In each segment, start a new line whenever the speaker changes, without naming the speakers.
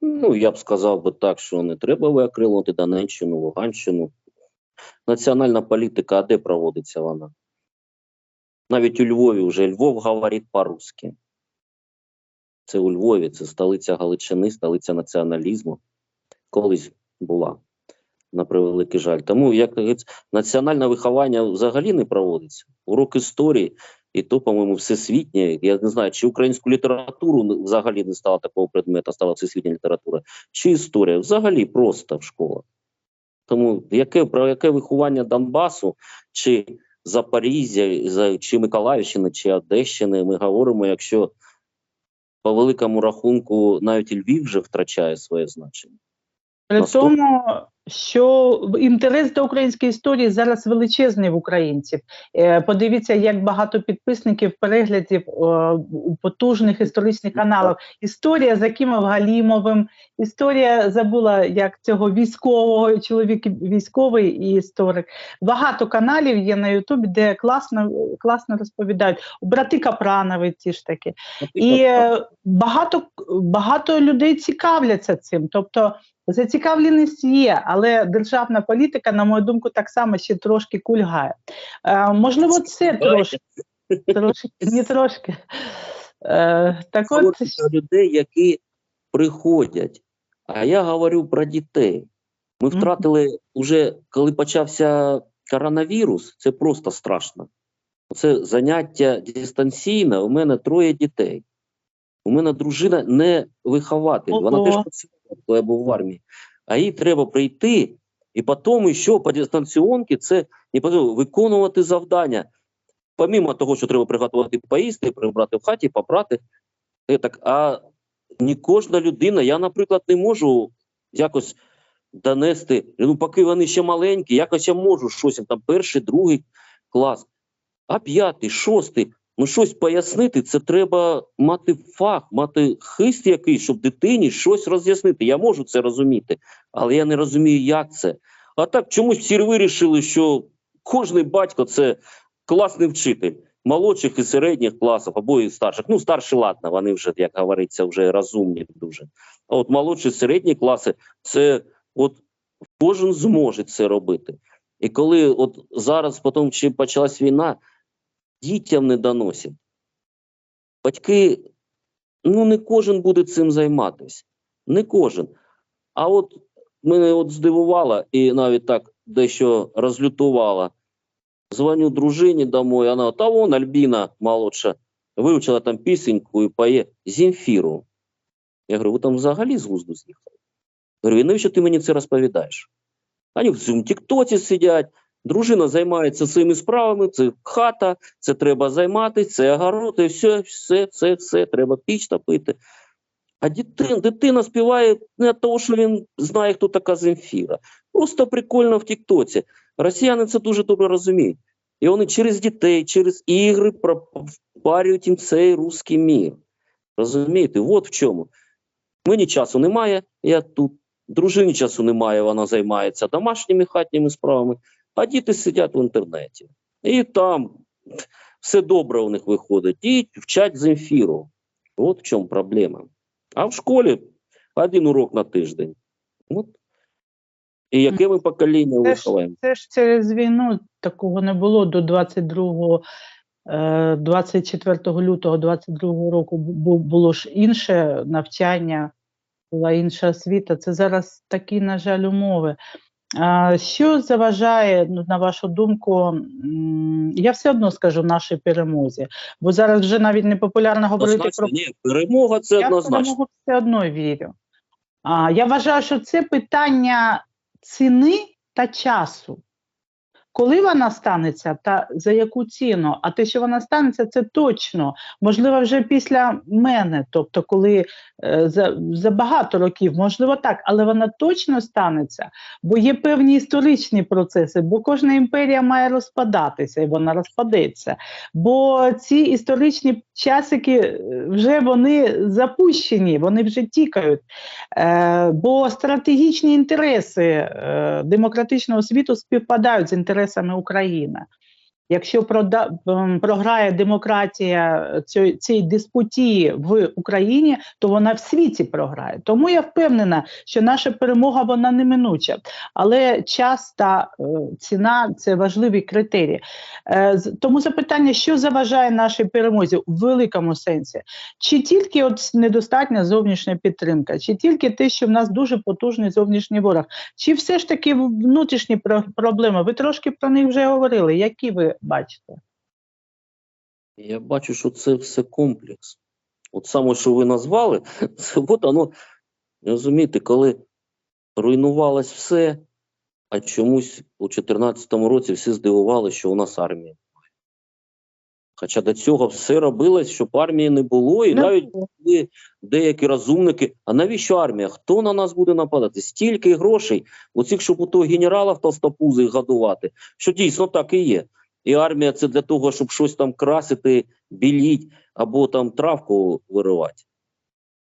Ну, я б сказав би так, що не треба виокремлювати Донеччину, Луганщину. Національна політика, а де проводиться вона? Навіть у Львові вже Львов говорить по-русски. Це у Львові, це столиця Галичини, столиця націоналізму. Колись була, на превеликий жаль. Тому, як національне виховання взагалі не проводиться. Урок історії, і то, по-моєму, всесвітнє. Я не знаю, чи українську літературу взагалі не стало такого предмета, стала всесвітня література, чи історія. Взагалі просто в школах. Тому яке, про яке виховання Донбасу, чи Запоріжжя, чи Миколаївщини, чи Одещини ми говоримо, якщо по великому рахунку навіть Львів вже втрачає своє значення.
При
Наступне.
тому, що інтерес до української історії зараз величезний в українців. Е, Подивіться, як багато підписників, переглядів е, у потужних історичних каналах. Історія за Кімом Галімовим, історія забула як цього військового чоловік військовий і історик. Багато каналів є на Ютубі, де класно, класно розповідають. Брати Капранови ті ж таки. І багато, багато людей цікавляться цим. Тобто зацікавленість є, але державна політика, на мою думку, так само ще трошки кульгає. Е, можливо, це трошки, трошки не трошки. Е, так от,
людей, які приходять. А я говорю про дітей. Ми втратили вже, коли почався коронавірус, це просто страшно. Це заняття дистанційне. У мене троє дітей. У мене дружина не вихователь. Вона теж працювала, коли я був в армії. А їй треба прийти, і потім ще по дистанціонці це не потім виконувати завдання. Помімо того, що треба приготувати поїсти, прибрати в хаті, попрати. Так, а не кожна людина, я, наприклад, не можу якось донести, ну, поки вони ще маленькі, якось я можу щось там перший, другий клас, а п'ятий, шостий. Ну, щось пояснити, це треба мати фах, мати хист якийсь, щоб дитині щось роз'яснити. Я можу це розуміти, але я не розумію, як це. А так чомусь всі вирішили, що кожний батько це класний вчитель молодших і середніх класів, або і старших. Ну, старші, ладно, вони вже, як говориться, вже розумні дуже. А от молодші середні класи, це от кожен зможе це робити. І коли от зараз, потім чи почалась війна, дітям не доносять. Батьки, ну не кожен буде цим займатися. Не кожен. А от мене от здивувало і навіть так дещо розлютувало. Дзвоню дружині домой, вона, та вон Альбіна молодша, вивчила там пісеньку і поє Земфіру. Я говорю, ви там взагалі з глузду з'їхали? Говорю, «І навіщо ти мені це розповідаєш? Вони в цьому тіктоці сидять, дружина займається своїми справами, це хата, це треба займатися, це огород, і все, все, все, все, треба піч топити. А дитина, дитина співає не від того, що він знає, хто така Земфіра. Просто прикольно в тіктоці. Росіяни це дуже добре розуміють. І вони через дітей, через ігри пропарюють їм цей русський мір. Розумієте, от в чому. Мені часу немає, я тут. Дружині часу немає, вона займається домашніми хатніми справами, а діти сидять в інтернеті. І там все добре у них виходить. І вчать Земфіру. От в чому проблема. А в школі один урок на тиждень. От. І яке ми покоління
Це ж-
виховаємо?
це ж через війну такого не було до 22 е, 24 лютого 22 року було ж інше навчання, була інша освіта. Це зараз такі, на жаль, умови. Що заважає, ну, на вашу думку, я все одно скажу нашій перемозі, бо зараз вже навіть не популярно говорити про
ні, перемога це
я
однозначно.
перемогу все одно вірю. Я вважаю, що це питання ціни та часу. Коли вона станеться та за яку ціну? А те, що вона станеться, це точно. Можливо, вже після мене, тобто, коли е, за, за багато років, можливо, так, але вона точно станеться, бо є певні історичні процеси, бо кожна імперія має розпадатися, і вона розпадеться. Бо ці історичні часики е, вже вони запущені, вони вже тікають. Е, бо стратегічні інтереси е, демократичного світу співпадають з інтересами України. Якщо ем, програє демократія цій, цій диспутії в Україні, то вона в світі програє. Тому я впевнена, що наша перемога вона неминуча. Але час та е, ціна це важливі критерії. Е, тому запитання, що заважає нашій перемозі у великому сенсі? Чи тільки от недостатня зовнішня підтримка, чи тільки те, що в нас дуже потужний зовнішній ворог, чи все ж таки внутрішні про- проблеми? Ви трошки про них вже говорили. Які ви бачите?
Я бачу, що це все комплекс. От саме, що ви назвали, це от воно, розумієте, коли руйнувалось все, а чомусь у 2014 році всі здивували, що у нас армія. Хоча до цього все робилось, щоб армії не було, і
Не
навіть були деякі розумники. А навіщо армія? Хто на нас буде нападати? Стільки грошей, оцих, щоб у того генералів толстопузих годувати, що дійсно так і є. І армія це для того, щоб щось там красити, біліть або там травку виривати.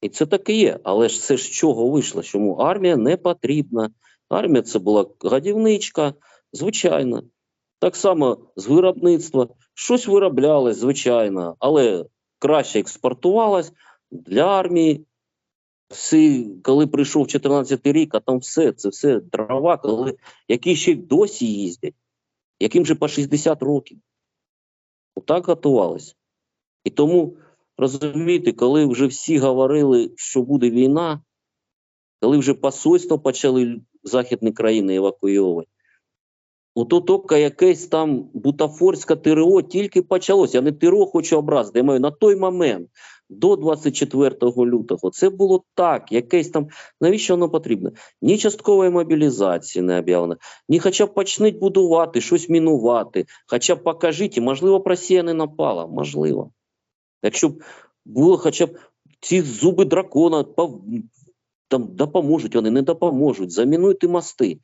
І це так і є. Але ж це з чого вийшло? Чому армія не потрібна? Армія це була годівничка, звичайно. Так само з виробництва. Щось вироблялось, звичайно, але краще експортувалось для армії. Всі, коли прийшов 14 рік, а там все, це все дрова, коли, які ще досі їздять, яким же по 60 років. Отак готувалися. І тому, розумієте, коли вже всі говорили, що буде війна, коли вже посольство почали західні країни евакуйовувати, ото тільки якесь там бутафорське ТРО тільки почалося. Я не ТРО хочу образити, я маю на той момент, до 24 лютого, це було так, якесь там, навіщо воно потрібно? Ні часткової мобілізації не об'явлено, ні хоча б почнуть будувати, щось мінувати, хоча б покажіть, можливо, б Росія не напала, можливо. Якщо б було хоча б ці зуби дракона там допоможуть, вони не допоможуть, замінуйте мости,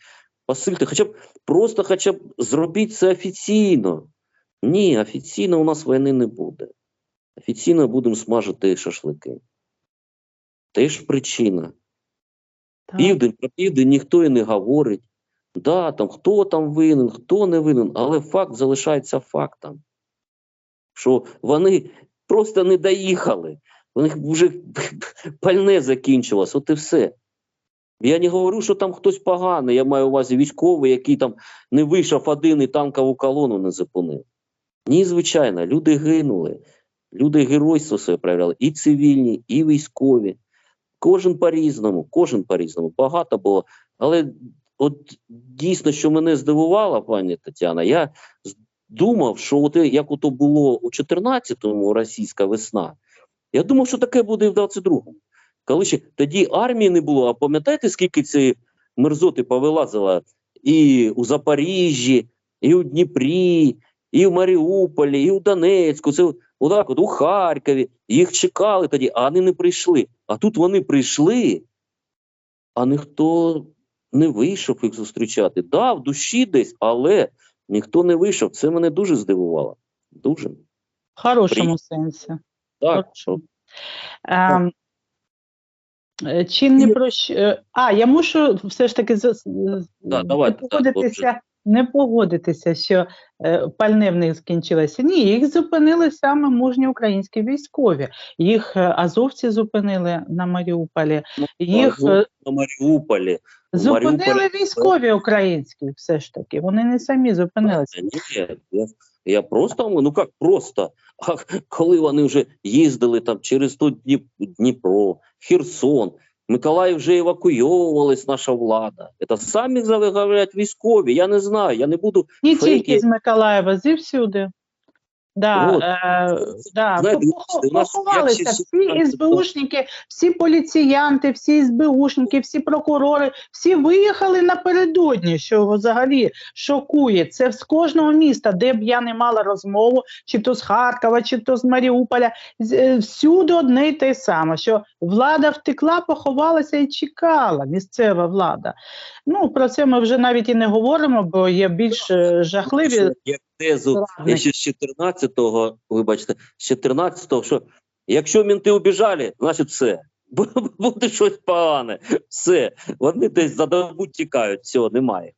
посильте, хоча б просто хоча б зробіть це офіційно. Ні, офіційно у нас війни не буде. Офіційно будемо смажити шашлики. Теж причина.
Так.
Південь про південь ніхто і не говорить. Да, там хто там винен, хто не винен, але факт залишається фактом. Що вони просто не доїхали. У них вже пальне закінчилось, от і все. Я не говорю, що там хтось поганий, я маю увазі військовий, який там не вийшов один і танкову колону не зупинив. Ні, звичайно, люди гинули, люди геройство своє проявляли, і цивільні, і військові. Кожен по-різному, кожен по-різному. Багато було. Але от дійсно, що мене здивувало, пані Тетяна, я думав, що от як ото було у 14-му російська весна, я думав, що таке буде і в 22-му. Коли ще тоді армії не було, а пам'ятаєте, скільки цієї мерзоти повилазило і у Запоріжжі, і у Дніпрі, і в Маріуполі, і у Донецьку. Це отак, от у Харкові. Їх чекали тоді, а вони не прийшли. А тут вони прийшли, а ніхто не вийшов їх зустрічати. Да, в душі десь, але ніхто не вийшов. Це мене дуже здивувало. Дуже.
В хорошому сенсі.
Так,
Хорошо. Ем, е, Чи не про що- е, А, я мушу все ж таки з-
Да, давайте,
погодитися, не погодитися, що е, пальне в них скінчилося. Ні, їх зупинили саме мужні українські військові. Їх е, азовці зупинили на Маріуполі. Їх е,
на Маріуполі.
зупинили
Маріуполі-
військові українські, все ж таки. Вони не самі зупинилися.
Ні, я, я просто, ну як просто, а коли вони вже їздили там через Дніп- Дніпро, Херсон, Миколаїв вже евакуйовувалась наша влада. Це самі говорять військові. Я не знаю, я не буду.
Не
фейки.
тільки з Миколаєва, зівсюди. Да,
От.
е, да,
Знаєте,
похо- поховалися всі
16
СБУшники, всі поліціянти, всі СБУшники, всі прокурори, всі виїхали напередодні, що взагалі шокує. Це з кожного міста, де б я не мала розмову, чи то з Харкова, чи то з Маріуполя, е, всюди одне й те саме, що влада втекла, поховалася і чекала, місцева влада. Ну, про це ми вже навіть і не говоримо, бо є більш е, жахливі
тезу ще з 14-го, вибачте, з 14-го, що якщо мінти убіжали, значить все. Буде щось погане. Все. Вони десь за добу тікають, всього немає.